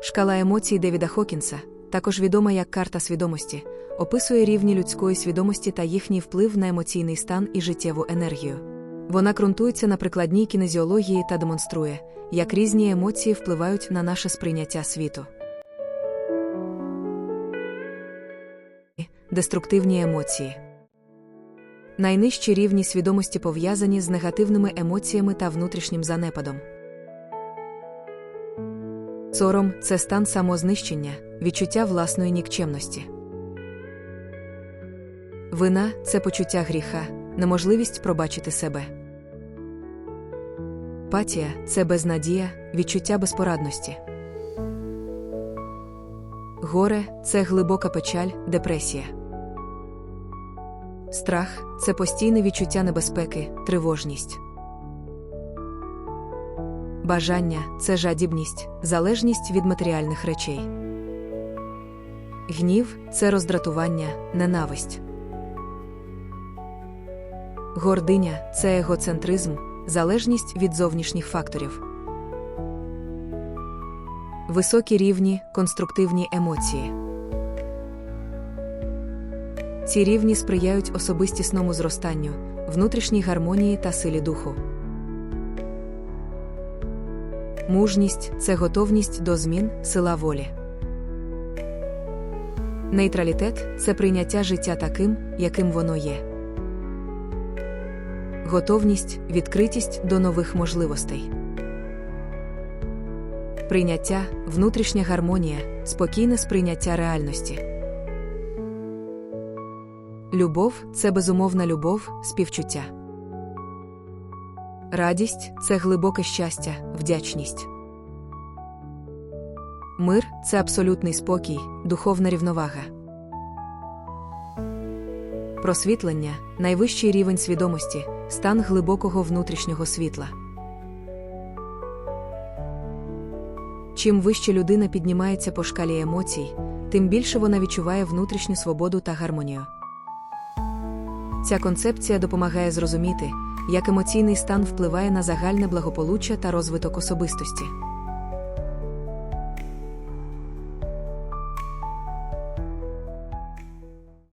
Шкала емоцій Девіда Хокінса, також відома як карта свідомості, описує рівні людської свідомості та їхній вплив на емоційний стан і життєву енергію. Вона ґрунтується на прикладній кінезіології та демонструє, як різні емоції впливають на наше сприйняття світу. Деструктивні емоції. Найнижчі рівні свідомості пов'язані з негативними емоціями та внутрішнім занепадом. Сором це стан самознищення, відчуття власної нікчемності. Вина це почуття гріха, неможливість пробачити себе. Патія це безнадія, відчуття безпорадності. Горе це глибока печаль, депресія. Страх це постійне відчуття небезпеки, тривожність. Бажання це жадібність, залежність від матеріальних речей. Гнів це роздратування, ненависть. Гординя це егоцентризм, залежність від зовнішніх факторів. Високі рівні конструктивні емоції. Ці рівні сприяють особистісному зростанню, внутрішній гармонії та силі духу. Мужність це готовність до змін, сила волі. Нейтралітет це прийняття життя таким, яким воно є. Готовність, відкритість до нових можливостей. Прийняття, внутрішня гармонія, спокійне сприйняття реальності. Любов це безумовна любов, співчуття. Радість це глибоке щастя, вдячність. Мир це абсолютний спокій, духовна рівновага. Просвітлення найвищий рівень свідомості, стан глибокого внутрішнього світла. Чим вище людина піднімається по шкалі емоцій, тим більше вона відчуває внутрішню свободу та гармонію. Ця концепція допомагає зрозуміти, як емоційний стан впливає на загальне благополуччя та розвиток особистості.